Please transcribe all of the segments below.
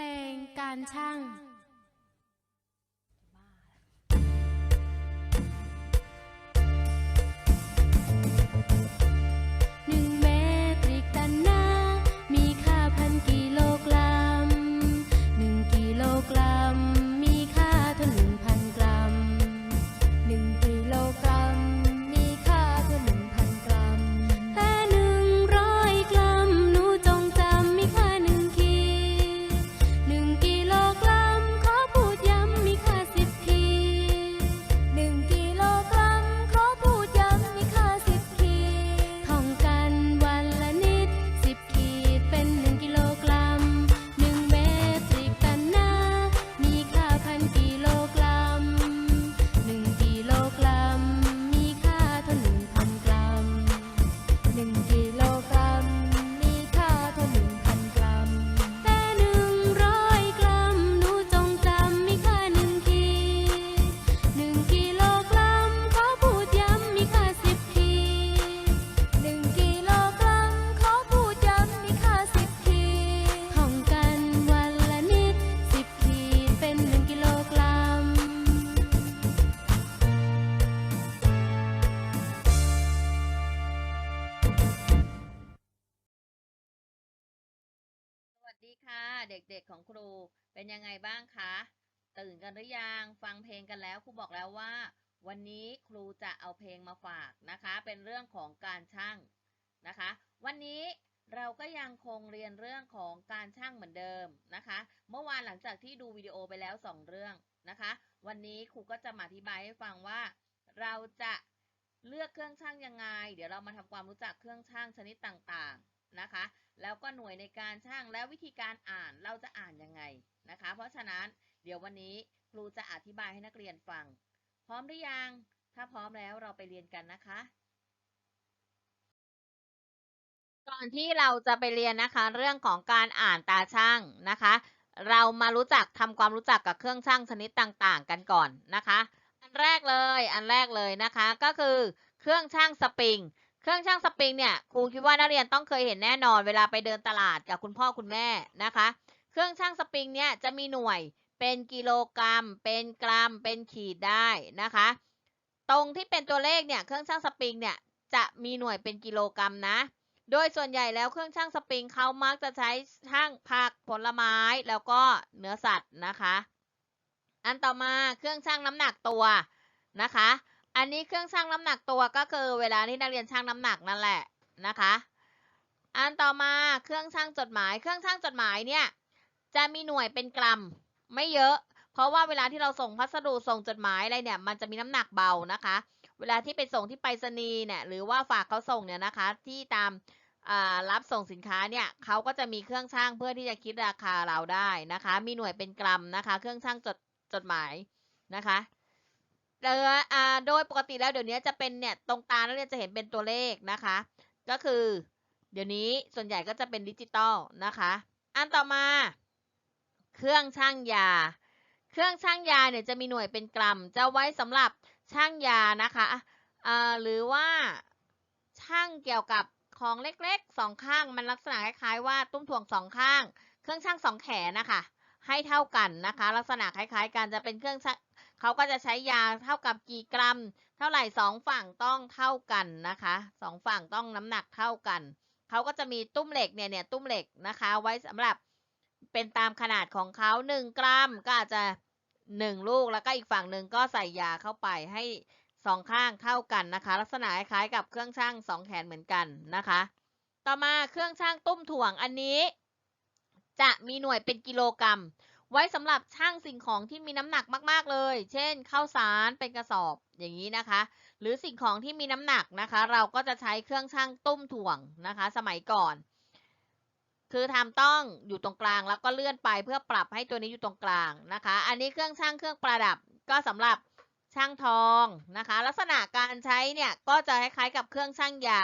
ลงการช่างห วัสดีค่ะ เด็กๆของครูเป็นยังไงบ้างคะตื่นกันหรือยังฟังเพลงกันแล้วครูบอกแล้วว่า วันนี้ครูจะเอาเพลงมาฝากนะคะ เป็นเรื่องของการช่างนะคะ วันนี้เราก็ยังคงเรียนเรื่องของการช่างเหมือนเดิมนะคะ เมื่อวานหลังจากที่ดูวิดีโอไปแล้วสองเรื่องนะคะ วันนี้ครูก็จะมาอธิบายให้ฟังว่า เราจะเลือกเครื่องช่างยังไง เดี๋ยวเรามาทำความรู้จักเครื่องช่างชนิดต่างๆนะคะ แล้วก็หน่วยในการช่างและวิธีการอ่านเราจะอ่านยังไงนะคะ เพราะฉะนั้นเดี๋ยววันนี้ครูจะอธิบายให้นักเรียนฟัง พร้อมหรือยัง ถ้าพร้อมแล้วเราไปเรียนกันนะคะ ก่อนที่เราจะไปเรียนนะคะ เรื่องของการอ่านตาช่างนะคะ เรามารู้จักทำความรู้จักกับเครื่องช่างชนิดต่างๆ กันก่อนนะคะ อันแรกเลย อันแรกเลยนะคะ ก็คือเครื่องช่างสปริง เครื่องช่างสปริงเนี่ยครูคิดว่านักเรียนต้องเคยเห็นแน่นอนเวลาไปเดินตลาดกับคุณพ่อคุณแม่นะคะ เครื่องช่างสปริงเนี่ยจะมีหน่วยเป็นกิโลกรัม เป็นกรัม เป็นขีดได้นะคะ ตรงที่เป็นตัวเลขเนี่ยเครื่องช่างสปริงเนี่ยจะมีหน่วยเป็นกิโลกรัมนะ โดยส่วนใหญ่แล้วเครื่องช่างสปริงเขามักจะใช้ช่างผักผลไม้แล้วก็เนื้อสัตว์นะคะ อันต่อมาเครื่องช่างน้ำหนักตัวนะคะ อันนี้เครื่องชั่งน้ำหนักตัวก็คือเวลาที่นักเรียนชั่งน้ำหนักนั่นแหละนะคะ อันต่อมาเครื่องชั่งจดหมาย เครื่องชั่งจดหมายเนี่ยจะมีหน่วยเป็นกรัมไม่เยอะ เพราะว่าเวลาที่เราส่งพัสดุส่งจดหมายอะไรเนี่ย มันจะมีน้ำหนักเบานะคะ เวลาที่ไปส่งที่ไปรษณีย์เนี่ยหรือว่าฝากเขาส่งเนี่ยนะคะ ที่ตามรับส่งสินค้าเนี่ยเขาก็จะมีเครื่องชั่งเพื่อที่จะคิดราคาเราได้นะคะ มีหน่วยเป็นกรัมนะคะ เครื่องชั่งจดจดหมายนะคะ เดออ่าโดยปกติแล้วเดี๋ยวนี้จะเป็นเนี่ยตรงตานักเรียนจะเห็นเป็นตัวเลขนะคะ ก็คือ เดี๋ยวนี้ส่วนใหญ่ก็จะเป็นดิจิตอลนะคะ อันต่อมา เครื่องชั่งยา เครื่องชั่งยาเนี่ยจะมีหน่วยเป็นกรัม จะไว้สำหรับชั่งยานะคะอ่าหรือว่าชั่งเกี่ยวกับของเล็กๆสองข้างมันลักษณะคล้ายๆว่าตุ้มถ่วงสองข้าง เครื่องชั่งสองแขนนะคะให้เท่ากันนะคะ ลักษณะคล้ายๆกันจะเป็นเครื่องชั่ง เขาก็จะใช้ยาเท่ากับกี่กรัม เท่าไหร่สองฝั่งต้องเท่ากันนะคะสองฝั่งต้องน้ำหนักเท่ากัน เขาก็จะมีตุ้มเหล็กเนี่ยเนี่ยตุ้มเหล็กนะคะ ไว้สำหรับเป็นตามขนาดของเขาหนึ่งกรัมก็อาจจะหนึ่งลูกแล้วก็อีกฝั่งหนึ่งก็ใส่ยาเข้าไปให้สองข้างเท่ากันนะคะ ลักษณะคล้ายกับเครื่องช่างสองแขนเหมือนกันนะคะ ต่อมาเครื่องช่างตุ้มถ่วงอันนี้ จะมีหน่วยเป็นกิโลกรัม ไว้สำหรับช่างสิ่งของที่มีน้ำหนักมาก ๆ เลย เช่นข้าวสารเป็นกระสอบอย่างนี้นะคะ หรือสิ่งของที่มีน้ำหนักนะคะ เราก็จะใช้เครื่องช่างตุ้มถ่วงนะคะ สมัยก่อน คือทำต้องอยู่ตรงกลางแล้วก็เลื่อนไปเพื่อปรับให้ตัวนี้อยู่ตรงกลางนะคะ อันนี้เครื่องช่างเครื่องประดับก็สำหรับช่างทองนะคะ ลักษณะการใช้เนี่ยก็จะคล้ายๆกับเครื่องช่างยา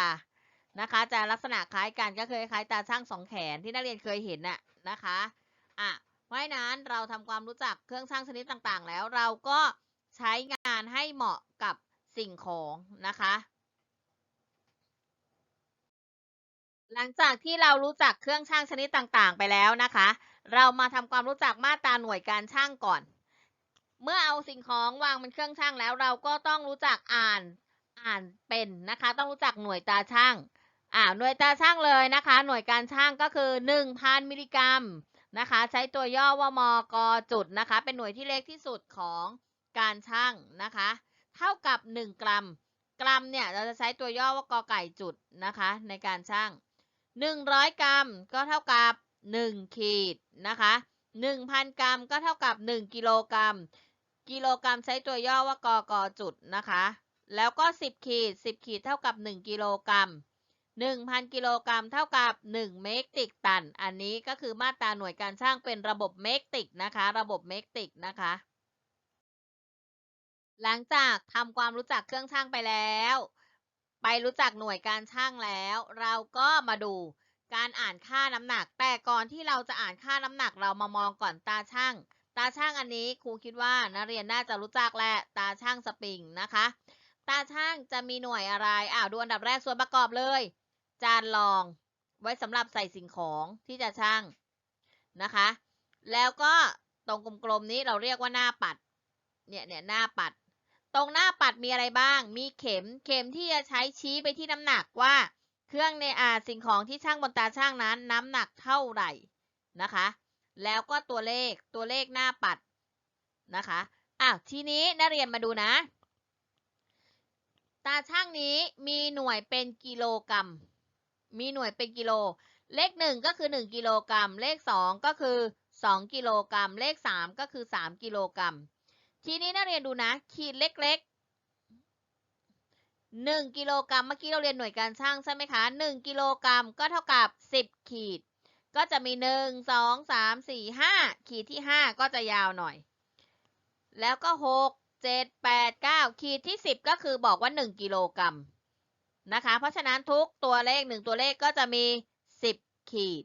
นะคะ จะลักษณะคล้ายกันก็คือคล้ายตาช่างสองแขนที่นักเรียนเคยเห็นน่ะนะคะอะ เพราะฉะนั้นเราทำความรู้จักเครื่องช่างชนิดต่างๆ แล้วเราก็ใช้งานให้เหมาะกับสิ่งของนะคะ หลังจากที่เรารู้จักเครื่องช่างชนิดต่างๆ ไปแล้วนะคะ เรามาทำความรู้จักมาตราหน่วยการช่างก่อน เมื่อเอาสิ่งของวางบนเครื่องช่างแล้ว เราก็ต้องรู้จักอ่านอ่านเป็นนะคะ ต้องรู้จักหน่วยตาช่างอ่าหน่วยตาช่างเลยนะคะ หน่วยการช่างก็คือ 1,000 มิลลิกรัม นะคะ ใช้ตัวย่อว่ามกจุดนะคะ เป็นหน่วยที่เล็กที่สุดของการชั่งนะคะ เท่ากับ 1 กรัม กรัมเนี่ยเราจะใช้ตัวย่อว่ากอไก่จุดนะคะ ในการชั่ง 100 กรัมก็เท่ากับ 1 ขีดนะคะ1,000 กรัมก็เท่ากับ 1 กิโลกรัม กิโลกรัมใช้ตัวย่อว่ากกจุดนะคะ แล้วก็ 10 ขีด 10 ขีดเท่ากับ 1 กิโลกรัม 1,000 กิโลกรัมเท่ากับ 1 เมกตริกตัน อันนี้ก็คือมาตราหน่วยการช่างเป็นระบบเมกตริกนะคะ ระบบเมกตริกนะคะ หลังจากทำความรู้จักเครื่องช่างไปแล้ว ไปรู้จักหน่วยการช่างแล้ว เราก็มาดูการอ่านค่าน้ำหนัก แต่ก่อนที่เราจะอ่านค่าน้ำหนักเรามามองก่อนตาช่างตาช่างอันนี้ครูคิดว่านักเรียนน่าจะรู้จักแหละตาช่างสปริงนะคะ ตาช่างจะมีหน่วยอะไรอ้าวดูอันดับแรกส่วนประกอบเลย จานรอง ไว้สำหรับใส่สิ่งของที่จะช่างนะคะ แล้วก็ตรงกลมๆนี้เราเรียกว่าหน้าปัด เนี่ยเนี่ยหน้าปัด ตรงหน้าปัดมีอะไรบ้าง มีเข็ม เข็มที่จะใช้ชี้ไปที่น้ำหนักว่า เครื่องในอาสิ่งของที่ช่างบนตาช่างนั้น น้ำหนักเท่าไหร่นะคะ แล้วก็ตัวเลข ตัวเลขหน้าปัดนะคะ อ้าว ทีนี้นักเรียนมาดูนะ ตาช่างนี้มีหน่วยเป็นกิโลกรัม มีหน่วยเป็นกิโล เลขหนึ่งก็คือ 1 กิโลกรัม เลข 2 ก็คือ 2 กิโลกรัม เลข 3 ก็คือ 3 กิโลกรัม ทีนี้นักเรียนดูนะ ขีดเล็กๆ 1 กิโลกรัม เมื่อกี้เราเรียนหน่วยการช่างใช่ไหมคะ 1 กิโลกรัมก็เท่ากับ 10 ขีด ก็จะมี 1 2 3 4 5 ขีดที่ 5 ก็จะยาวหน่อย แล้วก็ 6 7 8 9 ขีดที่ 10 ก็คือบอกว่า 1 กิโลกรัม นะคะ เพราะฉะนั้นทุกตัวเลข 1 ตัวเลขก็จะมี 10 ขีด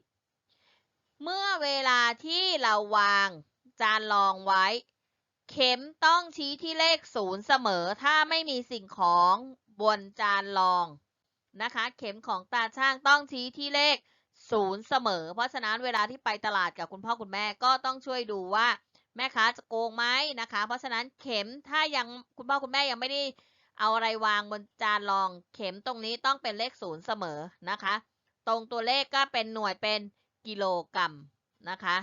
เมื่อเวลาที่เราวางจานรองไว้ เข็มต้องชี้ที่เลขศูนย์เสมอ ถ้าไม่มีสิ่งของบนจานรองนะคะ เข็มของตาช่างต้องชี้ที่เลขศูนย์เสมอ เพราะฉะนั้นเวลาที่ไปตลาดกับคุณพ่อคุณแม่ก็ต้องช่วยดูว่าแม่ค้าจะโกงไหมนะคะ เพราะฉะนั้นเข็มถ้ายังคุณพ่อคุณแม่ยังไม่ได้ เอาอะไรวางบนจานรองเข็มตรงนี้ต้องเป็นเลขศูนย์เสมอนะคะ ตรงตัวเลขก็เป็นหน่วยเป็นกิโลกรัมนะคะ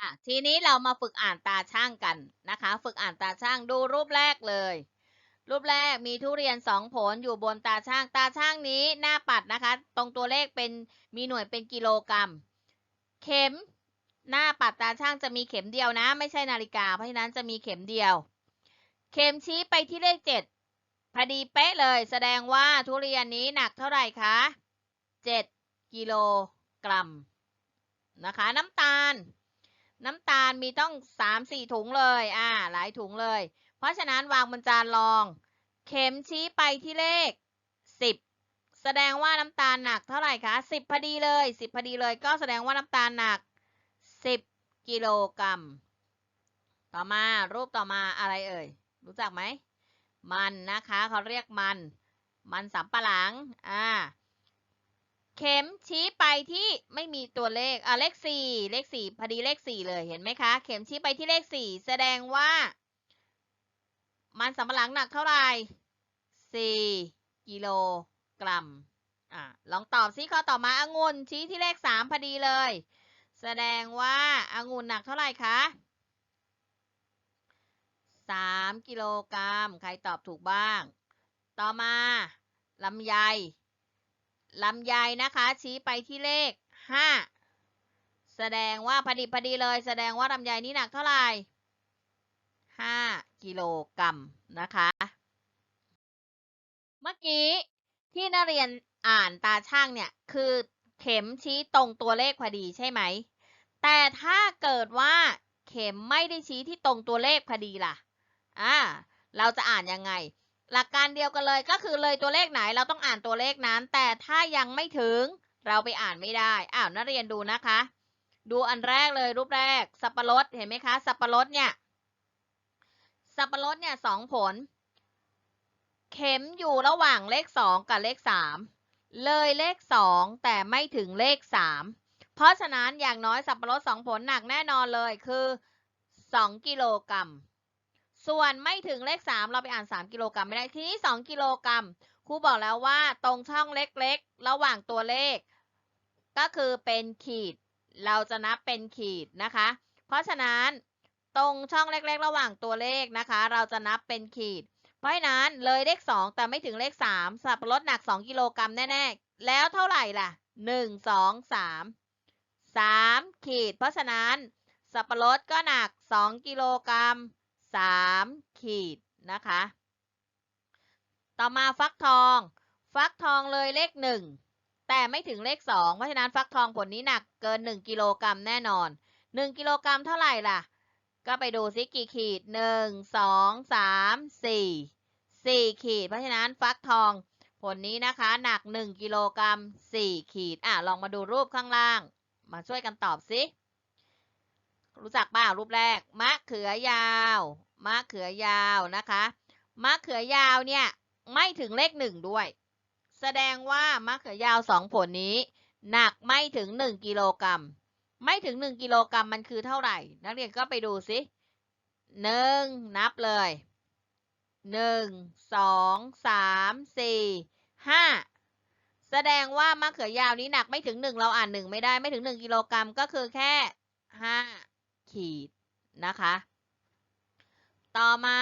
อะทีนี้เรามาฝึกอ่านตาช่างกันนะคะ ฝึกอ่านตาช่างดูรูปแรกเลย รูปแรกมีทุเรียนสองผลอยู่บนตาช่างตาช่างนี้หน้าปัดนะคะ ตรงตัวเลขเป็นมีหน่วยเป็นกิโลกรัม เข็มหน้าปัดตาช่างจะมีเข็มเดียวนะ ไม่ใช่นาฬิกาเพราะฉะนั้นจะมีเข็มเดียว เข็มชี้ไปที่เลขเจ็ดพอดีเป๊ะเลย แสดงว่าทุเรียนนี้หนักเท่าไหร่คะเจ็ดกิโลกรัมนะคะ น้ำตาล น้ำตาลมีต้องสามสี่ถุงเลยอ่าหลายถุงเลย เพราะฉะนั้นวางบนจานรอง เข็มชี้ไปที่เลขสิบแสดงว่าน้ำตาลหนักเท่าไหร่คะสิบพอดีเลยสิบพอดีเลยก็แสดงว่าน้ำตาลหนักสิบกิโลกรัม ต่อมารูปต่อมาอะไรเอ่ย รู้จักไหม มันนะคะเขาเรียกมัน มันสำปะหลัง อ่า เข็มชี้ไปที่ไม่มีตัวเลข อ่าเลขสี่เลขสี่พอดีเลขสี่เลยเห็นไหมคะ เข็มชี้ไปที่เลขสี่แสดงว่า มันสำปะหลังหนักเท่าไหร่สี่กิโลกรัม อ่าลองตอบซิข้อต่อมาองุ่นชี้ที่เลขสามพอดีเลย แสดงว่าองุ่นหนักเท่าไหร่คะ สามกิโลกรัม ใครตอบถูกบ้าง ต่อมาลำไยลำไยนะคะ ชี้ไปที่เลขห้าแสดงว่าพอดีพอดีเลย แสดงว่าลำไยนี่หนักเท่าไหร่ห้ากิโลกรัมนะคะ เมื่อกี้ที่นักเรียนอ่านตาช่างเนี่ย คือเข็มชี้ตรงตัวเลขพอดีใช่ไหม แต่ถ้าเกิดว่าเข็มไม่ได้ชี้ที่ตรงตัวเลขพอดีล่ะ อ่า เราจะอ่านยังไง หลักการเดียวกันเลยก็คือเลยตัวเลขไหนเราต้องอ่านตัวเลขนั้น แต่ถ้ายังไม่ถึงเราไปอ่านไม่ได้ อ้าวนักเรียนดูนะคะ ดูอันแรกเลยรูปแรก สับปะรดเห็นไหมคะ สับปะรดเนี่ย สับปะรดเนี่ยสองผล เข็มอยู่ระหว่างเลขสองกับเลขสามเลยเลขสองแต่ไม่ถึงเลขสามเพราะฉะนั้นอย่างน้อยสับปะรดสองผลหนักแน่นอนเลยคือสองกิโลกรัม ส่วนไม่ถึงเลขสามเราไปอ่านสามกิโลกรัมไม่ได้ ทีนี้สองกิโลกรัมครูบอกแล้วว่าตรงช่องเล็กๆ ระหว่างตัวเลข ก็คือเป็นขีด เราจะนับเป็นขีดนะคะ เพราะฉะนั้นตรงช่องเล็กๆ ระหว่างตัวเลขนะคะ เราจะนับเป็นขีด เพราะฉะนั้นเลยเลขสองแต่ไม่ถึงเลขสามสับปะรดหนักสองกิโลกรัมแน่ๆ แล้วเท่าไหร่ล่ะหนึ่งสองสามสามขีด เพราะฉะนั้นสับปะรดก็หนักสองกิโลกรัม สามขีดนะคะ ต่อมาฟักทอง ฟักทองเลยเลขหนึ่งแต่ไม่ถึงเลขสองเพราะฉะนั้นฟักทองผลนี้หนักเกินหนึ่งกิโลกรัมแน่นอนหนึ่งกิโลกรัมเท่าไหร่ล่ะ ก็ไปดูซิกี่ขีดหนึ่งสองสามสี่สี่ขีด เพราะฉะนั้นฟักทองผลนี้นะคะหนักหนึ่งกิโลกรัมสี่ขีด อะ ลองมาดูรูปข้างล่าง มาช่วยกันตอบสิ รู้จักบ้ารูปแรก มะเขือยาว มะเขือยาวนะคะ มะเขือยาวเนี่ยไม่ถึงเลขหนึ่งด้วย แสดงว่ามะเขือยาวสองผลนี้ หนักไม่ถึงหนึ่งกิโลกรัม ไม่ถึงหนึ่งกิโลกรัมมันคือเท่าไหร่ นักเรียนก็ไปดูสิหนึ่งนับเลยหนึ่งสองสามสี่ห้าแสดงว่ามะเขือยาวนี้หนักไม่ถึงหนึ่งเราอ่านหนึ่งไม่ได้ไม่ถึงหนึ่งกิโลกรัมก็คือแค่ห้า ขีดนะคะ ต่อมา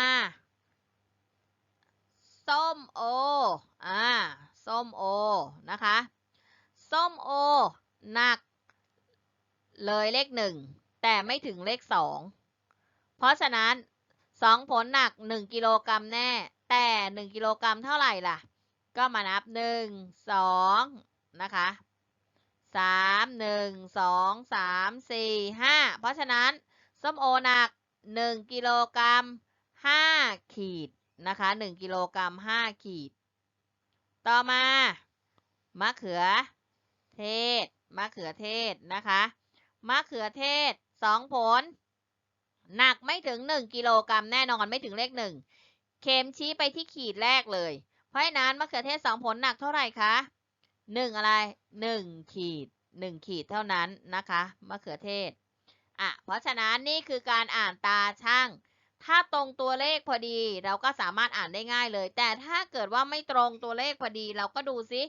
ส้มโอ อ่า ส้มโอ นะคะ ส้มโอ หนัก เลยเลขหนึ่ง แต่ไม่ถึงเลขสอง เพราะฉะนั้นสองผลหนักหนึ่งกิโลกรัมแน่ แต่หนึ่งกิโลกรัมเท่าไหร่ล่ะ ก็มานับหนึ่งสองนะคะ สามหนึ่งสองสามสี่ห้าเพราะฉะนั้นส้มโอหนักหนึ่งกิโลกรัมห้าขีดนะคะหนึ่งกิโลกรัมห้าขีด ต่อมามะเขือเทศมะเขือเทศนะคะมะเขือเทศสองผล หนักไม่ถึงหนึ่งกิโลกรัมแน่นอนไม่ถึงเลขหนึ่งเข็มชี้ไปที่ขีดแรกเลย เพราะฉะนั้นมะเขือเทศสองผลหนักเท่าไหร่คะ หนึ่งอะไรหนึ่งขีดหนึ่งขีดเท่านั้นนะคะมะเขือเทศอะเพราะฉะนั้นนี่คือการอ่านตาช่าง ถ้าตรงตัวเลขพอดีเราก็สามารถอ่านได้ง่ายเลย แต่ถ้าเกิดว่าไม่ตรงตัวเลขพอดีเราก็ดูซิ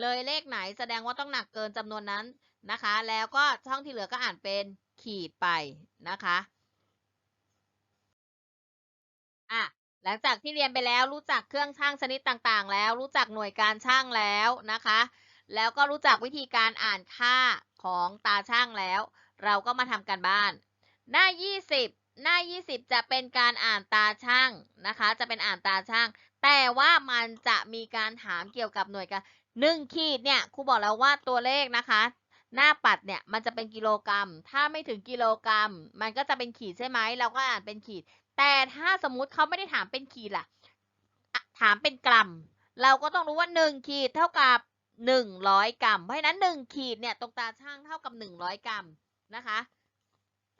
เลยเลขไหนแสดงว่าต้องหนักเกินจำนวนนั้นนะคะ แล้วก็ช่องที่เหลือก็อ่านเป็นขีดไปนะคะอะ หลังจากที่เรียนไปแล้วรู้จักเครื่องช่างชนิดต่างๆ แล้ว รู้จักหน่วยการช่างแล้วนะคะ แล้วก็รู้จักวิธีการอ่านค่าของตาช่างแล้ว เราก็มาทำกันบ้าน หน้า 20 หน้า 20 จะเป็นการอ่านตาช่างนะคะ จะเป็นอ่านตาช่าง แต่ว่ามันจะมีการถามเกี่ยวกับหน่วยการหนึ่งขีดเนี่ยครูบอกแล้วว่าตัวเลขนะคะ หน้าปัดเนี่ยมันจะเป็นกิโลกรัม ถ้าไม่ถึงกิโลกรัม มันก็จะเป็นขีดใช่ไหมเราก็อ่านเป็นขีด แต่ถ้าสมมุติเขาไม่ได้ถามเป็นขีดล่ะ ถามเป็นกรัม เราก็ต้องรู้ว่าหนึ่งขีดเท่ากับหนึ่งร้อยกรัม เพราะฉะนั้นหนึ่งขีดเนี่ยตรงตาช่างเท่ากับหนึ่งร้อยกรัมนะคะ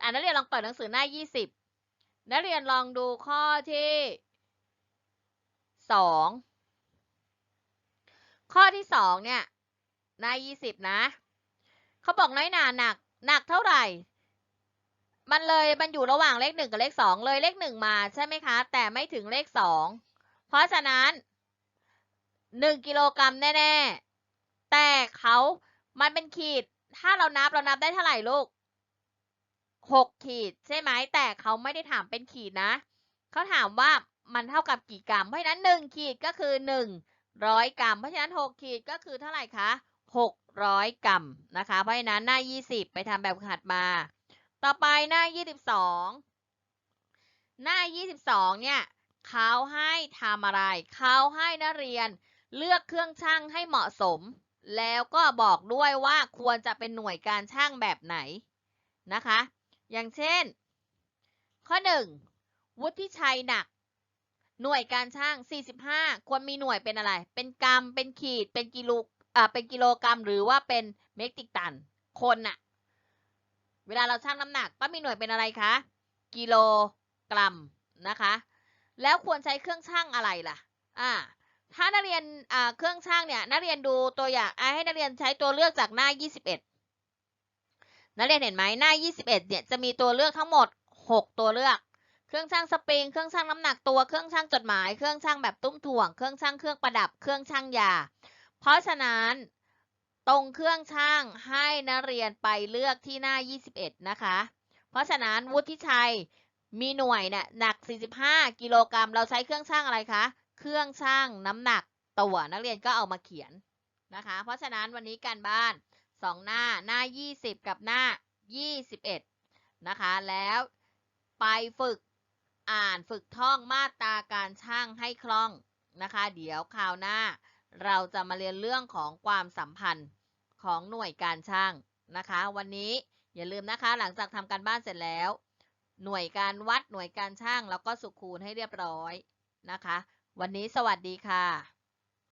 อ่านักเรียนลองเปิดหนังสือหน้า 20 นักเรียนลองดูข้อที่ 2 ข้อที่ 2 เนี่ยหน้า 20 นะ เขาบอกน้อยหนาหนัก หนักเท่าไหร่ มันเลยมันอยู่ระหว่างเลข1กับเลข2เลยเลข1มาใช่ไหมคะ แต่ไม่ถึงเลข2เพราะฉะนั้น1กิโลกรัมแน่ๆ แต่เขามันเป็นขีด ถ้าเรานับเรานับได้เท่าไหร่ลูกหกขีดใช่ไหม แต่เขาไม่ได้ถามเป็นขีดนะ เขาถามว่ามันเท่ากับกี่กรัม เพราะฉะนั้นหนึ่งขีดก็คือหนึ่งร้อยกรัม เพราะฉะนั้นหกขีดก็คือเท่าไหร่คะหกร้อยกรัมนะคะ เพราะฉะนั้นหน้ายี่สิบไปทำแบบขัดมา ต่อไปหน้ายี่สิบสองหน้ายี่สิบสองเนี่ยเขาให้ทำอะไร เขาให้นักเรียนเลือกเครื่องช่างให้เหมาะสม แล้วก็บอกด้วยว่าควรจะเป็นหน่วยการช่างแบบไหนนะคะ อย่างเช่น ข้อ 1 วุฒิชัยหนัก หน่วยการช่าง 45 ควรมีหน่วยเป็นอะไร เป็นกรัม เป็นขีด เป็นกิโลอ่าเป็นกิโลกรัม หรือว่าเป็นเมตริกตัน คนน่ะ เวลาเราชั่งน้ำหนักต้องมีหน่วยเป็นอะไรคะกิโลกรัมนะคะ แล้วควรใช้เครื่องชั่งอะไรล่ะอ่าถ้านักเรียนอ่าเครื่องช่างเนี่ยนักเรียนดูตัวอย่างให้นักเรียนใช้ตัวเลือกจากหน้า 21 นักเรียนเห็นไหมหน้า 21เนี่ยจะมีตัวเลือกทั้งหมด 6 ตัวเลือก เครื่องช่างสปริงเครื่องช่างน้ำหนักตัวเครื่องช่างจดหมายเครื่องช่างแบบตุ้มถ่วงเครื่องช่างเครื่องประดับเครื่องช่างยา เพราะฉะนั้น ตรงเครื่องช่างให้นักเรียนไปเลือกที่หน้า 21 นะคะ เพราะฉะนั้นวุฒิชัยมีหน่วยเนี่ยหนัก 45 กิโลกรัม เราใช้เครื่องช่างอะไรคะ เครื่องช่างน้ำหนักตัวนักเรียนก็เอามาเขียนนะคะ เพราะฉะนั้นวันนี้การบ้านสองหน้าหน้า 20 กับหน้า 21 นะคะ แล้วไปฝึกอ่านฝึกท่องมาตราการช่างให้คล่องนะคะ เดี๋ยวคราวหน้า เราจะมาเรียนเรื่องของความสัมพันธ์ของหน่วยการช่างนะคะ วันนี้อย่าลืมนะคะ หลังจากทำการบ้านเสร็จแล้ว หน่วยการวัดหน่วยการช่างแล้วก็สุขคูณให้เรียบร้อยนะคะ วันนี้สวัสดีค่ะ